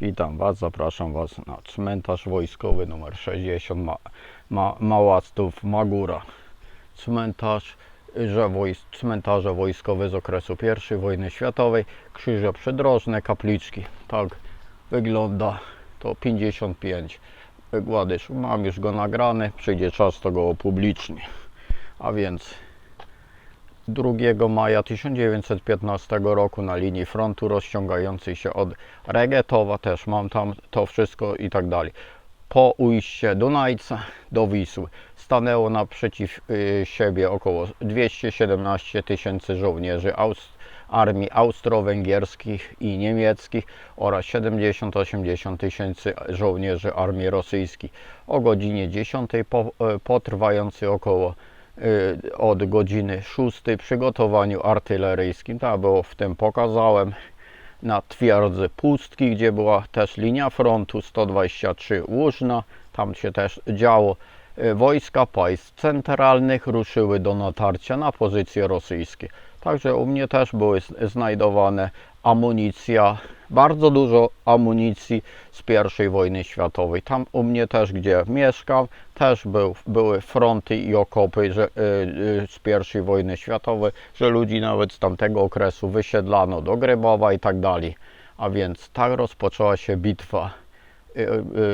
Witam Was, zapraszam Was na cmentarz wojskowy numer 60 ma, ma, Małastów Magura. Cmentarz, że wojs, cmentarze wojskowe z okresu I wojny światowej, krzyże przydrożne, kapliczki. Tak wygląda to 55 Gładysz. Mam już go nagrany, przyjdzie czas to go opublicznię. A więc 2 maja 1915 roku na linii frontu rozciągającej się od Regetowa, też mam tam to wszystko i tak dalej. Po ujście Dunajca do Wisły stanęło naprzeciw y, siebie około 217 tysięcy żołnierzy Aust- armii austro-węgierskich i niemieckich oraz 70-80 tysięcy żołnierzy armii rosyjskiej. O godzinie 10 po, y, po trwającej około od godziny 6 przygotowaniu artyleryjskim. To było w tym pokazałem na twierdzy Pustki, gdzie była też linia frontu 123 Łużna. Tam się też działo. Y, Wojska państw centralnych ruszyły do natarcia na pozycje rosyjskie. Także u mnie też były znajdowane amunicja, bardzo dużo amunicji z I wojny światowej. Tam u mnie też, gdzie mieszkam, też był, były fronty i okopy że, y, y, z I wojny światowej, że ludzi nawet z tamtego okresu wysiedlano do Grybowa i tak dalej. A więc tak rozpoczęła się bitwa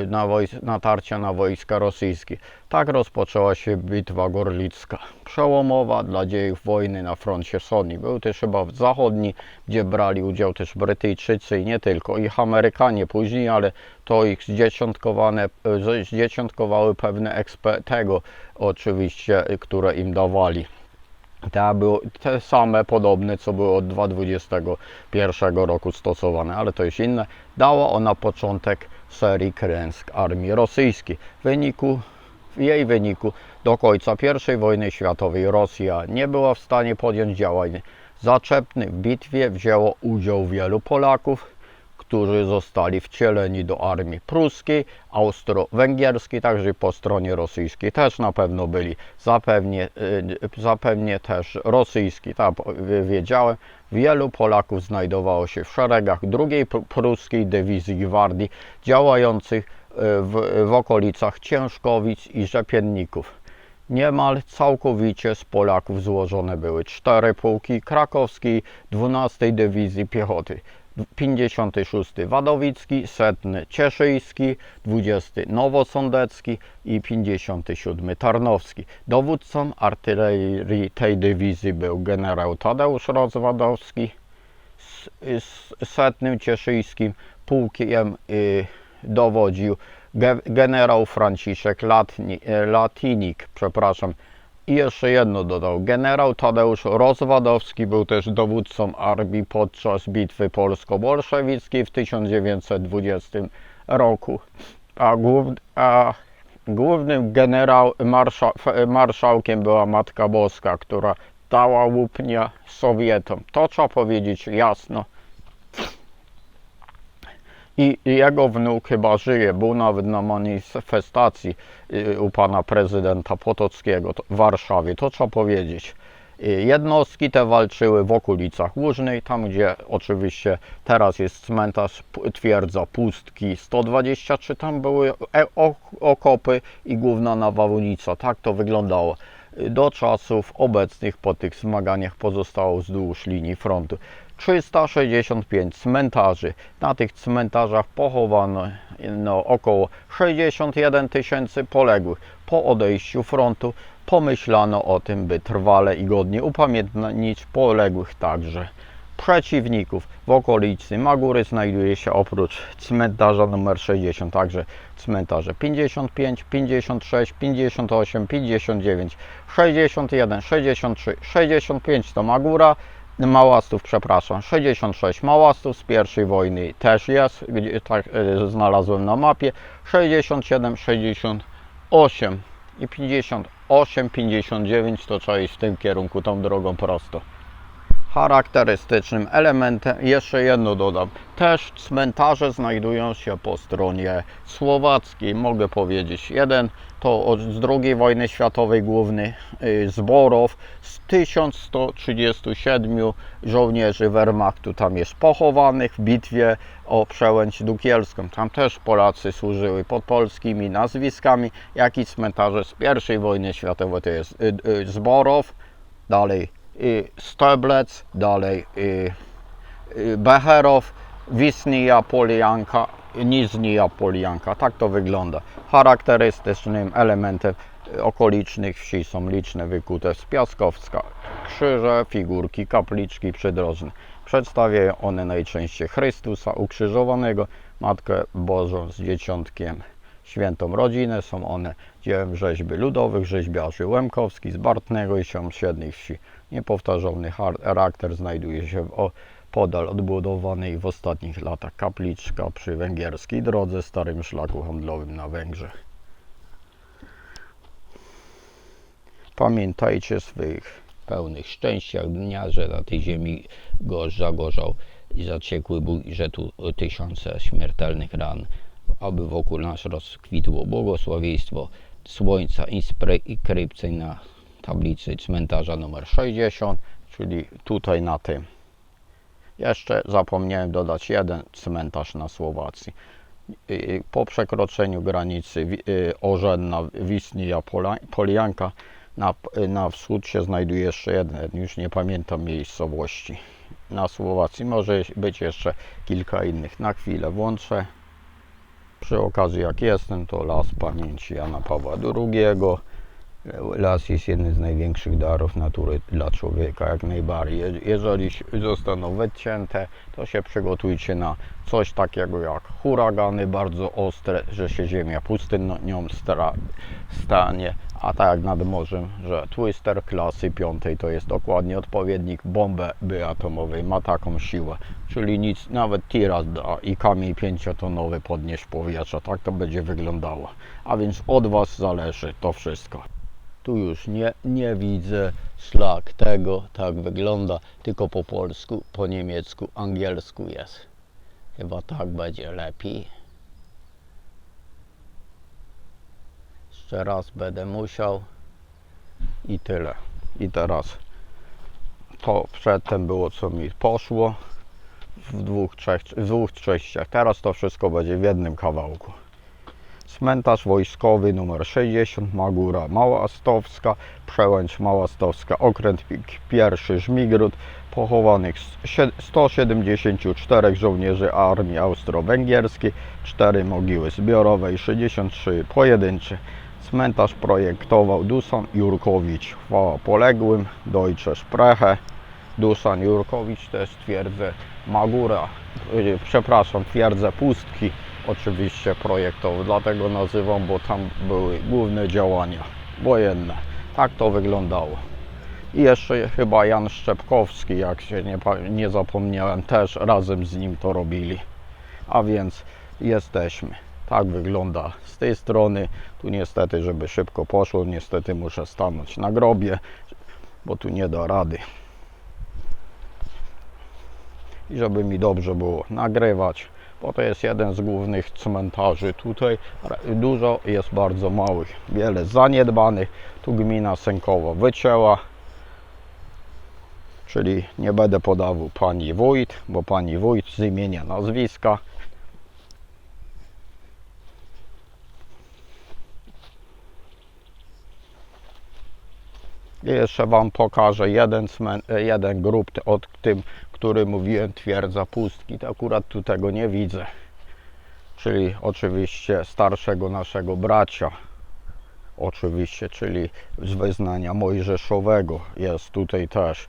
na wojs- natarcia na wojska rosyjskie. Tak rozpoczęła się bitwa gorlicka. Przełomowa dla dziejów wojny na froncie wschodnim. Był też chyba w zachodni, gdzie brali udział też Brytyjczycy i nie tylko, ich Amerykanie później, ale to ich zdziesiątkowane, y, zdziesiątkowały pewne ekspe tego oczywiście, które im dawali. Te te same, podobne, co były od 2021 roku stosowane, ale to już inne. Dała ona początek serii klęsk armii rosyjskiej. W wyniku, w jej wyniku do końca I wojny światowej Rosja nie była w stanie podjąć działań zaczepnych. W bitwie wzięło udział wielu Polaków, którzy zostali wcieleni do armii pruskiej, austro-węgierskiej, także po stronie rosyjskiej też na pewno byli, zapewnie, y, zapewnie też rosyjski, tak y, wiedziałem. Wielu Polaków znajdowało się w szeregach pr- pruskiej dywizji gwardii działających y, w, w okolicach Ciężkowic i Rzepienników. Niemal całkowicie z Polaków złożone były cztery pułki krakowskiej 12 Dywizji Piechoty. 56 Wadowicki, setny Cieszyński, 20 Nowosądecki i 57 Tarnowski. Dowódcą artylerii tej dywizji był generał Tadeusz Rozwadowski z, z setnym Cieszyńskim pułkiem y, dowodził ge, generał Franciszek Latni, e, Latinik, przepraszam. I jeszcze jedno dodał. Generał Tadeusz Rozwadowski był też dowódcą armii podczas bitwy polsko-bolszewickiej w 1920 roku. A, a głównym generał marszałkiem była Matka Boska, która dała łupnia Sowietom. To trzeba powiedzieć jasno. I jego wnuk chyba żyje, był nawet na manifestacji y, u pana prezydenta Potockiego to- w Warszawie, to trzeba powiedzieć. Y, Jednostki te walczyły w okolicach Łużnej, tam gdzie oczywiście teraz jest cmentarz, twierdza Pustki 123, tam były e- okopy i główna nawałnica, tak to wyglądało. Y, Do czasów obecnych po tych zmaganiach pozostało wzdłuż linii frontu. 365 cmentarzy. Na tych cmentarzach pochowano no, około 61 tysięcy poległych. Po odejściu frontu pomyślano o tym, by trwale i godnie upamiętnić poległych także. Przeciwników w okolicy Magury znajduje się oprócz cmentarza numer 60 także cmentarze 55, 56, 58, 59, 61, 63, 65 to Magura, Małastów, przepraszam, 66 Małastów z pierwszej wojny też jest, gdzie tak e, znalazłem na mapie, 67, 68 i 58, 59 to trzeba iść w tym kierunku, tą drogą prosto. Charakterystycznym elementem, jeszcze jedno dodam, też cmentarze znajdują się po stronie słowackiej, mogę powiedzieć. Jeden. To z II wojny światowej główny y, Zborow. Z 1137 żołnierzy Wehrmachtu tam jest pochowanych w bitwie o Przełęcz Dukielską. Tam też Polacy służyły pod polskimi nazwiskami, jak i cmentarze z I wojny światowej. To jest y, y, Zborow, dalej Steblec, dalej y, y, Becherow, Wisnija Polianka, Niznija Polianka. Tak to wygląda. Charakterystycznym elementem y, okolicznych wsi są liczne wykute z piaskowska krzyże, figurki, kapliczki przydrożne. Przedstawiają one najczęściej Chrystusa ukrzyżowanego, Matkę Bożą z Dzieciątkiem, świętą rodzinę. Są one dziełem rzeźby ludowych, rzeźbiarzy Łemkowski z Bartnego i sąsiednich wsi. Niepowtarzalny charakter znajduje się w podal odbudowanej w ostatnich latach kapliczka przy węgierskiej drodze, starym szlaku handlowym na Węgrzech. Pamiętajcie swych pełnych szczęściach dnia, że na tej ziemi gorz zagorzał i zaciekły bój, że tu tysiące śmiertelnych ran, aby wokół nas rozkwitło błogosławieństwo słońca inskrypcji na tablicy cmentarza numer 60, czyli tutaj na tym. Jeszcze zapomniałem dodać jeden cmentarz na Słowacji. Po przekroczeniu granicy y, Orzenna, Wisnija, Pola- Polianka na, na wschód się znajduje jeszcze jeden, już nie pamiętam miejscowości. Na Słowacji może być jeszcze kilka innych. Na chwilę włączę. Przy okazji jak jestem, to las pamięci Jana Pawła II. Las jest jednym z największych darów natury dla człowieka, jak najbardziej. Je- Jeżeli zostaną wycięte, to się przygotujcie na coś takiego jak huragany bardzo ostre, że się ziemia pustynną stra- stanie, a tak jak nad morzem, że twister klasy piątej to jest dokładnie odpowiednik bomby atomowej, ma taką siłę, czyli nic, nawet tiras da i kamień pięciotonowy podnieść w powietrze, tak to będzie wyglądało. A więc od Was zależy to wszystko. Tu już nie, nie widzę szlak tego, tak wygląda, tylko po polsku, po niemiecku, angielsku jest. Chyba tak będzie lepiej. Jeszcze raz będę musiał i tyle. I teraz to przedtem było co mi poszło w dwóch, trzech, w dwóch częściach. Teraz to wszystko będzie w jednym kawałku. Cmentarz wojskowy numer 60, Magura Małastowska, Przełęcz Małastowska, okręt pi- pierwszy Żmigród, pochowanych s- sie- 174 żołnierzy armii austro-węgierskiej, 4 mogiły zbiorowe i 63 pojedyncze. Cmentarz projektował Dusan Jurkowicz, chwała poległym, Deutsche Spreche. Dusan Jurkowicz też twierdzę Magura, yy, przepraszam, twierdzę Pustki oczywiście projektował, dlatego nazywam, bo tam były główne działania wojenne. Tak to wyglądało. I jeszcze chyba Jan Szczepkowski, jak się nie, nie zapomniałem, też razem z nim to robili. A więc jesteśmy. Tak wygląda z tej strony. Tu niestety, żeby szybko poszło, niestety muszę stanąć na grobie, bo tu nie da rady. I żeby mi dobrze było nagrywać, bo to jest jeden z głównych cmentarzy. Tutaj dużo jest bardzo małych, wiele zaniedbanych. Tu gmina Sękowo wycięła, czyli nie będę podawał pani wójt, bo pani wójt z imienia nazwiska. I jeszcze Wam pokażę jeden, jeden od tym, który mówiłem, twierdza pustki. To akurat tu tego nie widzę. Czyli oczywiście starszego naszego bracia. Oczywiście, czyli z wyznania mojżeszowego jest tutaj też,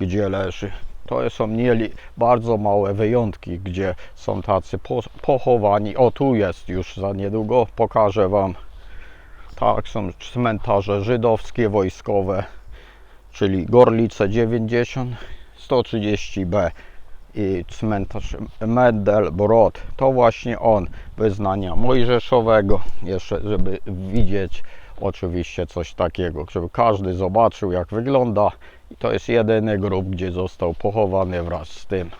gdzie leży. To są mieli bardzo małe wyjątki, gdzie są tacy po, pochowani. O, tu jest już za niedługo, pokażę Wam. Tak, są cmentarze żydowskie, wojskowe, czyli Gorlice 90, 130B i cmentarz Medelbrod. To właśnie on, wyznania mojżeszowego. Jeszcze, żeby widzieć oczywiście coś takiego, żeby każdy zobaczył jak wygląda I to jest jedyny grób, gdzie został pochowany wraz z tym.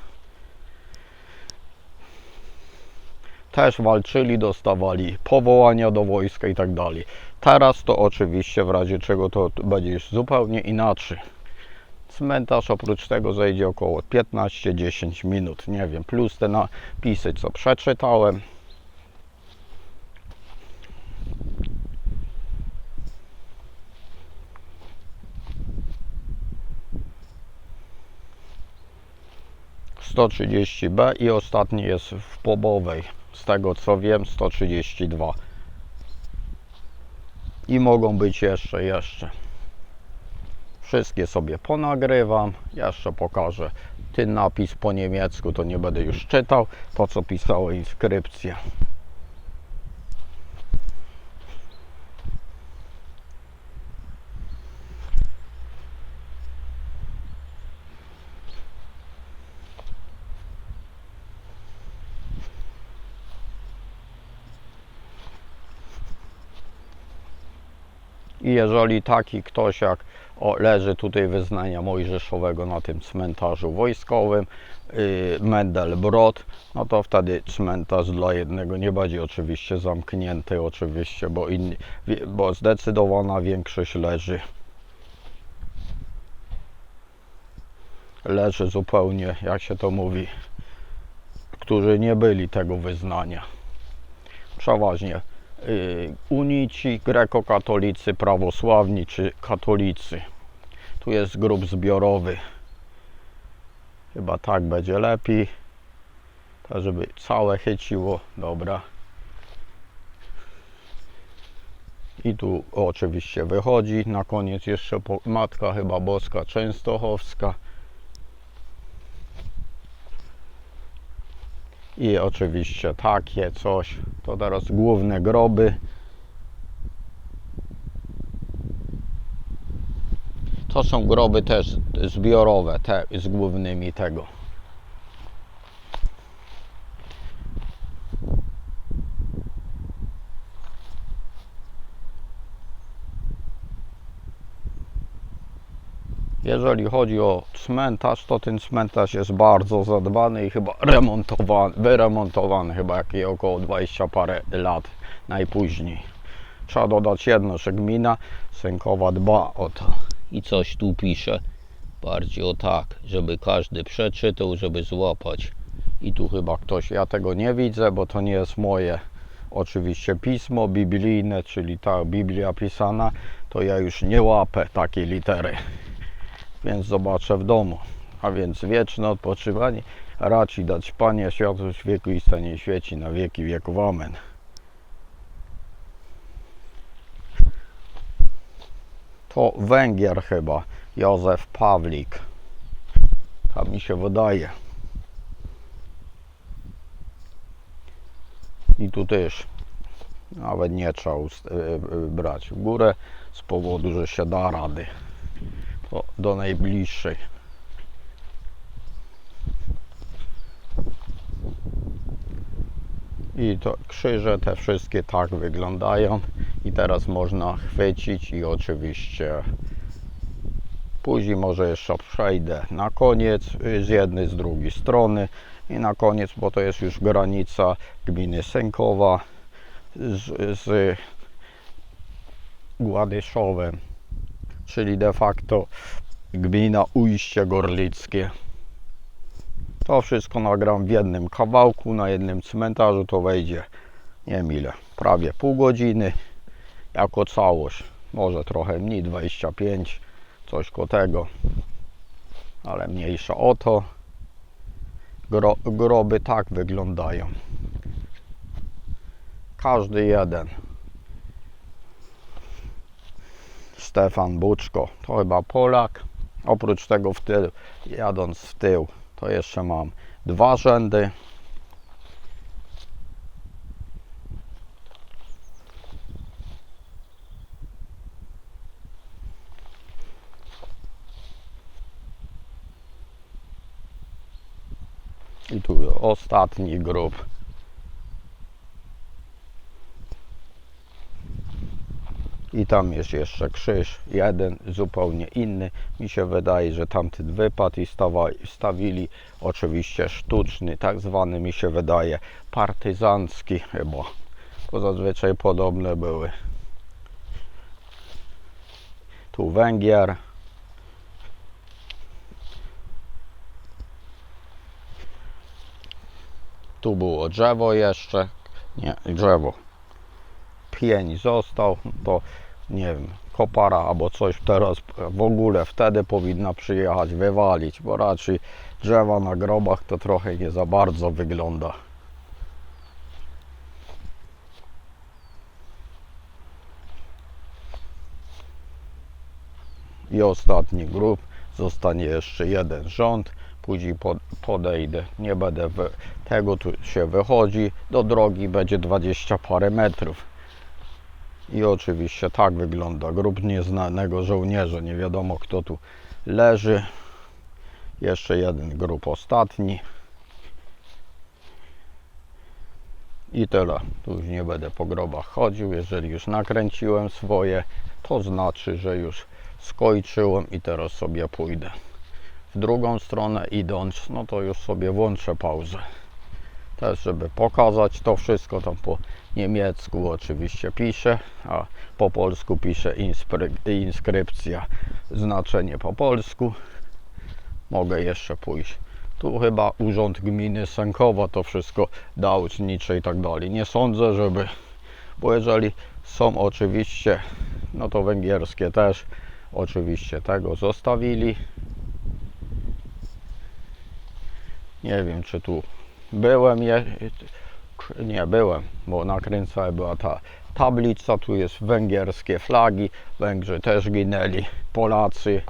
Też walczyli, dostawali powołania do wojska i tak dalej. Teraz to oczywiście w razie czego to będzie już zupełnie inaczej. Cmentarz oprócz tego zejdzie około 15-10 minut, nie wiem, plus te napisy, co przeczytałem. B i ostatni jest w Pobowej. Z tego co wiem 132. I mogą być jeszcze, jeszcze. Wszystkie sobie ponagrywam. Jeszcze pokażę. Ten napis po niemiecku to nie będę już czytał. To co pisało inskrypcja. I jeżeli taki ktoś jak o, leży tutaj wyznania mojżeszowego na tym cmentarzu wojskowym, yy, no to wtedy cmentarz dla jednego nie będzie oczywiście zamknięty, oczywiście, bo, bo zdecydowana większość leży. Leży zupełnie, jak się to mówi, którzy nie byli tego wyznania. Przeważnie unici, grekokatolicy, prawosławni czy katolicy. Tu jest grup zbiorowy. Chyba tak będzie lepiej. Tak, żeby całe chyciło. Dobra. I tu oczywiście wychodzi. Na koniec jeszcze Matka chyba Boska Częstochowska. I oczywiście takie coś. To teraz główne groby. To są groby też zbiorowe, te z głównymi tego. Jeżeli chodzi o cmentarz, to ten cmentarz jest bardzo zadbany i chyba remontowany, wyremontowany chyba jakieś około 20 parę lat najpóźniej. Trzeba dodać jedno, że gmina Sękowa dba o to. I coś tu pisze. Bardziej o tak, żeby każdy przeczytał, żeby złapać. I tu chyba ktoś, ja tego nie widzę, bo to nie jest moje oczywiście pismo biblijne, czyli ta Biblia pisana, to ja już nie łapę takiej litery więc zobaczę w domu. A więc wieczne odpoczywanie raci dać Panie światłość wieku i stanie świeci na wieki wieków. Amen. To Węgier chyba, Józef Pawlik. Tak mi się wydaje. I tu też nawet nie trzeba y- y- brać w górę z powodu, że się da rady to do najbliższej. I to krzyże te wszystkie tak wyglądają. I teraz można chwycić i oczywiście później może jeszcze przejdę na koniec y, z jednej, z drugiej strony. I na koniec, bo to jest już granica gminy Sękowa z, z Gładyszowem czyli de facto gmina Ujście Gorlickie. To wszystko nagram w jednym kawałku, na jednym cmentarzu to wejdzie, nie wiem prawie pół godziny jako całość. Może trochę mniej, 25, coś koło tego, ale mniejsza o to. Gro, groby tak wyglądają. Każdy jeden. Stefan Buczko, to chyba Polak. Oprócz tego w tył, jadąc w tył, to jeszcze mam dwa rzędy. I tu ostatni grób. I tam jest jeszcze krzyż, jeden zupełnie inny. Mi się wydaje, że tamten wypadł i stawili oczywiście sztuczny, tak zwany mi się wydaje partyzancki chyba. Bo zazwyczaj podobne były. Tu Węgier. Tu było drzewo jeszcze. Nie, drzewo. Pień został. To nie wiem, kopara albo coś teraz w ogóle wtedy powinna przyjechać, wywalić, bo raczej drzewa na grobach to trochę nie za bardzo wygląda. I ostatni grób. Zostanie jeszcze jeden rząd. Później po- podejdę. Nie będę tego tu się wychodzi. Do drogi będzie 20 parę metrów. I oczywiście tak wygląda grób nieznanego żołnierza. Nie wiadomo kto tu leży. Jeszcze jeden grób ostatni. I tyle. Tu już nie będę po grobach chodził. Jeżeli już nakręciłem swoje, to znaczy, że już skończyłem i teraz sobie pójdę. W drugą stronę idąc, no to już sobie włączę pauzę. Też, żeby pokazać to wszystko, tam po niemiecku oczywiście pisze, a po polsku pisze inskrypcja, znaczenie po polsku. Mogę jeszcze pójść. Tu chyba Urząd Gminy Sękowa to wszystko da ucznicze i tak dalej. Nie sądzę, żeby, bo jeżeli są oczywiście, no to węgierskie też, oczywiście tego zostawili. Nie wiem, czy tu byłem, je, nie byłem, bo na Kręcałej była ta tablica, tu jest węgierskie flagi, Węgrzy też ginęli, Polacy.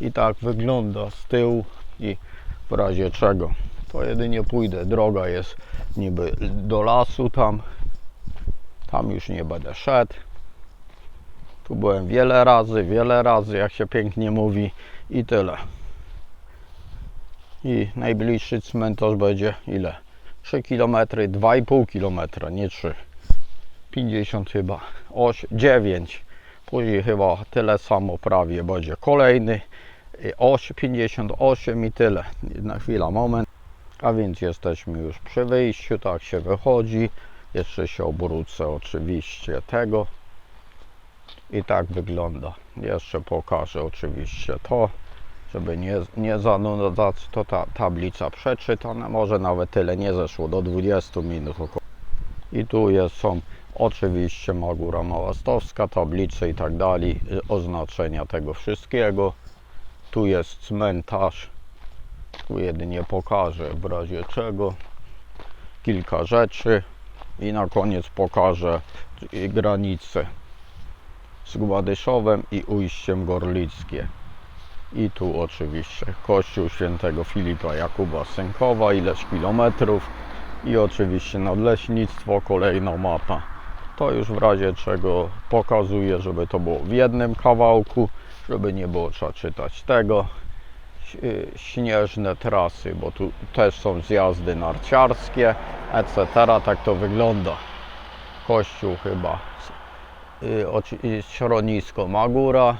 I tak wygląda z tyłu i w razie czego. To jedynie pójdę, droga jest niby do lasu tam, tam już nie będę szedł. Tu byłem wiele razy, wiele razy, jak się pięknie mówi i tyle. I najbliższy cmentarz będzie ile? 3 km, 2,5 km, nie 3. 50 chyba, 8, 9. Później chyba tyle samo prawie będzie kolejny. y, 8, 58 i tyle. Na chwila, moment. A więc jesteśmy już przy wyjściu, tak się wychodzi. Jeszcze się obrócę oczywiście tego. I tak wygląda. Jeszcze pokażę oczywiście to, żeby nie, nie zanudzać, to ta tablica przeczytana, może nawet tyle nie zeszło, do 20 minut około. I tu jest, są oczywiście Magura Małastowska, tablice i tak dalej, y, oznaczenia tego wszystkiego. Tu jest cmentarz, tu jedynie pokażę w razie czego kilka rzeczy i na koniec pokażę y, granice z Gładyszowem i ujściem Gorlickie. I tu oczywiście kościół świętego Filipa Jakuba Sękowa, ileś kilometrów i oczywiście nadleśnictwo, kolejna mapa. To już w razie czego pokazuję, żeby to było w jednym kawałku, żeby nie było trzeba czytać tego. Y, Śnieżne trasy, bo tu też są zjazdy narciarskie, etc. Tak to wygląda. Kościół chyba y, oci- y, schronisko Magura.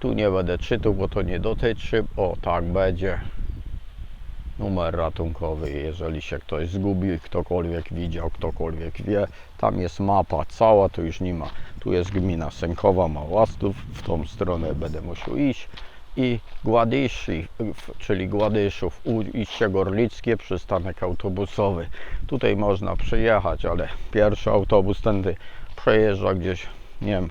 Tu nie będę czytał, bo to nie dotyczy. O, tak będzie. Numer ratunkowy, jeżeli się ktoś zgubi, ktokolwiek widział, ktokolwiek wie. Tam jest mapa cała, tu już nie ma. Tu jest gmina Sękowa, Małastów. W tą stronę będę musiał iść. I Gładyszy, czyli Gładyszów, ujście Gorlickie, przystanek autobusowy. Tutaj można przyjechać, ale pierwszy autobus tędy przejeżdża gdzieś, nie wiem,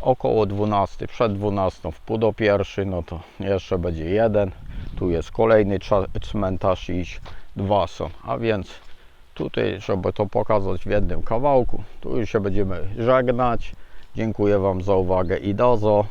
około 12, przed 12, w pół do pierwszy, no to jeszcze będzie jeden. Tu jest kolejny cmentarz i dwa są. A więc tutaj, żeby to pokazać w jednym kawałku, tu już się będziemy żegnać. Dziękuję Wam za uwagę i dozo.